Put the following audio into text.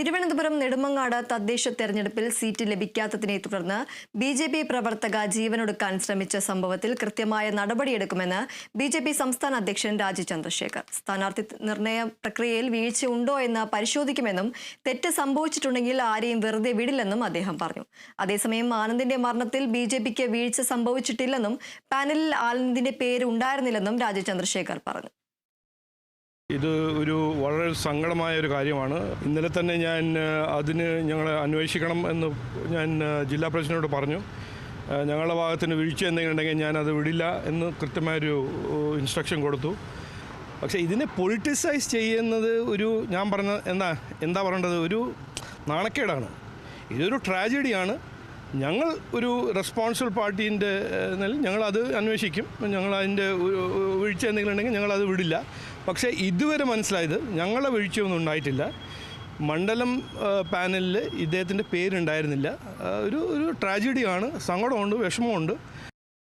തിരുവനന്തപുരം നെടുമങ്ങാട് തദ്ദേശ തെരഞ്ഞെടുപ്പിൽ സീറ്റ് ലഭിക്കാത്തതിനെ തുടർന്ന് ബി ജെ പി പ്രവർത്തക ജീവനൊടുക്കാൻ ശ്രമിച്ച സംഭവത്തിൽ കൃത്യമായ നടപടിയെടുക്കുമെന്ന് ബി ജെ പി സംസ്ഥാന അധ്യക്ഷൻ രാജീവ് ചന്ദ്രശേഖർ. സ്ഥാനാർത്ഥി നിർണയ പ്രക്രിയയിൽ വീഴ്ച ഉണ്ടോ എന്ന് പരിശോധിക്കുമെന്നും തെറ്റ് സംഭവിച്ചിട്ടുണ്ടെങ്കിൽ ആരെയും വെറുതെ വിടില്ലെന്നും അദ്ദേഹം പറഞ്ഞു. അതേസമയം ആനന്ദിന്റെ മരണത്തിൽ ബി ജെ പിക്ക് വീഴ്ച സംഭവിച്ചിട്ടില്ലെന്നും പാനലിൽ ആനന്ദിന്റെ പേര് ഉണ്ടായിരുന്നില്ലെന്നും രാജീവ് ചന്ദ്രശേഖർ പറഞ്ഞു. ഇത് ഒരു വളരെ സങ്കടമായ ഒരു കാര്യമാണ്. ഇന്നലെ തന്നെ ഞാൻ അതിന് ഞങ്ങൾ അന്വേഷിക്കണം എന്ന് ഞാൻ ജില്ലാ പ്രസിഡന്റിനോട് പറഞ്ഞു. ഞങ്ങളുടെ ഭാഗത്തിന് വീഴ്ച എന്തെങ്കിലും ഉണ്ടെങ്കിൽ ഞാൻ അത് വിടില്ല എന്ന് കൃത്യമായൊരു ഇൻസ്ട്രക്ഷൻ കൊടുത്തു. പക്ഷേ ഇതിനെ പൊളിറ്റിസൈസ് ചെയ്യുന്നത് ഒരു ഞാൻ പറഞ്ഞ എന്താ എന്താ പറയേണ്ടത്? ഒരു നാണക്കേടാണ്. ഇതൊരു ട്രാജഡിയാണ് ഞങ്ങൾ ഒരു റെസ്പോൺസിബിൾ പാർട്ടീന്റെ നിലയിൽ ഞങ്ങളത് അന്വേഷിക്കും. ഞങ്ങൾ അതിന്റെ വീഴ്ച എന്തെങ്കിലും ഉണ്ടെങ്കിൽ ഞങ്ങളത് വിടില്ല. പക്ഷേ ഇതുവരെ മനസ്സിലായത് ഞങ്ങളുടെ വീഴ്ചയൊന്നും ഉണ്ടായിട്ടില്ല. മണ്ഡലം പാനലിൽ ഇദ്ദേഹത്തിന്റെ പേരുണ്ടായിരുന്നില്ല. ഒരു ഒരു ട്രാജഡിയാണ് സങ്കടമുണ്ട് വിഷമമുണ്ട്.